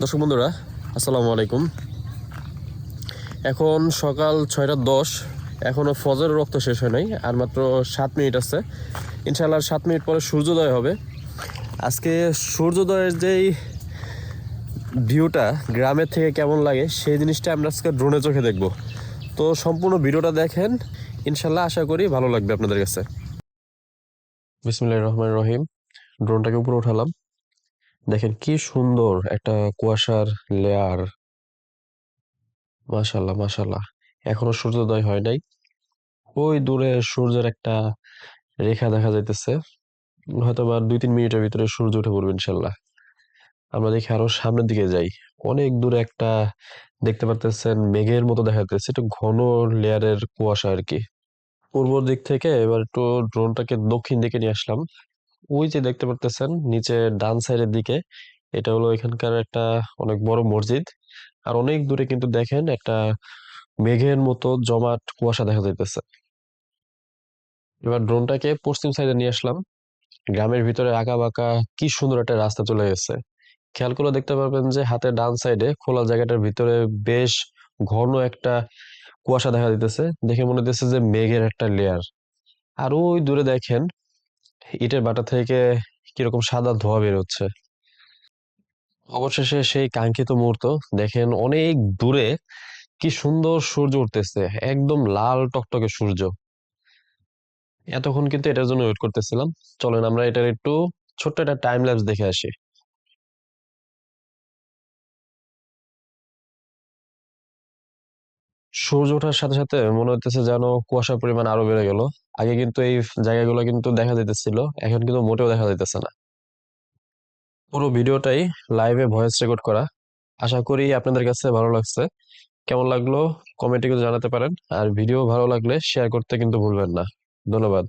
দর্শক বন্ধুরা, আসসালামু আলাইকুম। এখন সকাল ছয়টা দশ এখনও ফজরের রক্ত শেষ হয় নাই, আর মাত্র সাত মিনিট আছে। ইনশাল্লাহ সাত মিনিট পরে সূর্যোদয় হবে। আজকে সূর্যোদয়ের যেই ভিউটা গ্রামের থেকে কেমন লাগে, সেই জিনিসটা আমরা আজকে ড্রোনে চোখে দেখব। তো সম্পূর্ণ ভিডিওটা দেখেন। ইনশাল্লাহ আশা করি ভালো লাগবে আপনাদের কাছে। বিসমুল্লাহ রহমান রহিম। ড্রোনটাকে উপরে উঠালাম। দেখেন কি সুন্দর একটা কুয়াশার লেয়ার মাশাল্লাহ মাশাল্লাহ। এখনও সূর্যোদয় হয় নাই। ওই দূরে সূর্যের একটা রেখা দেখা যাইতেছে। হয়তো বা দুই তিন মিনিটের ভিতরে সূর্য উঠে পড়বে ইনশাল্লাহ। আমরা দেখি আরও সামনের দিকে যাই। অনেক দূরে একটা দেখতে পারতেছেন মেঘের মতো দেখা যাচ্ছে একটু ঘন লেয়ারের কুয়াশা আর কি পূর্ব দিক থেকে এবার একটু ড্রোনটাকে দক্ষিণ দিকে নিয়ে আসলাম। ওই যে দেখতে পারতেছেন নিচে ডান সাইডের দিকে, এটা হলো এখানকার একটা অনেক বড় মসজিদ। আর অনেক দূরে কিন্তু দেখেন একটা মেঘের মতো জমাট কুয়াশা দেখা যাইতেছে। এবার ড্রোনটাকে পশ্চিম সাইডে নিয়ে আসলাম। গ্রামের ভিতরে আঁকা বাঁকা কি সুন্দর একটা রাস্তা চলে গেছে। খেয়াল করে দেখতে পারবেন যে হাতের ডান সাইডে খোলা জায়গাটার ভিতরে বেশ ঘন একটা কুয়াশা দেখা দিতেছে দেখে মনে হচ্ছে যে মেঘের একটা লেয়ার আর ওই দূরে দেখেন ইটের বাটা থেকে কীরকম সাদা ধোঁয়া বেরোচ্ছে। অবশেষে সেই কাঙ্ক্ষিত মুহূর্ত দেখেন অনেক দূরে কি সুন্দর সূর্য উঠতেছে, একদম লাল টকটকে সূর্য। এতক্ষণ কিন্তু এটার জন্য ওয়েট করতেছিলাম। চলেন আমরা এটার একটু ছোট্ট একটা টাইম ল্যাপস দেখে আসি। সূর্য ওঠার সাথে সাথে মনে হইতেছে যেন কুয়াশার পরিমাণ আরও বেড়ে গেল। আগে কিন্তু এই জায়গাগুলো কিন্তু দেখা যেতেছিল এখন কিন্তু মোটেও দেখা যেতেছে না। পুরো ভিডিওটাই লাইভে ভয়েস রেকর্ড করা। আশা করি আপনাদের কাছে ভালো লাগছে। কেমন লাগল? কমেন্টে কিন্তু জানাতে পারেন। আর ভিডিও ভালো লাগলে শেয়ার করতে কিন্তু ভুলবেন না। ধন্যবাদ।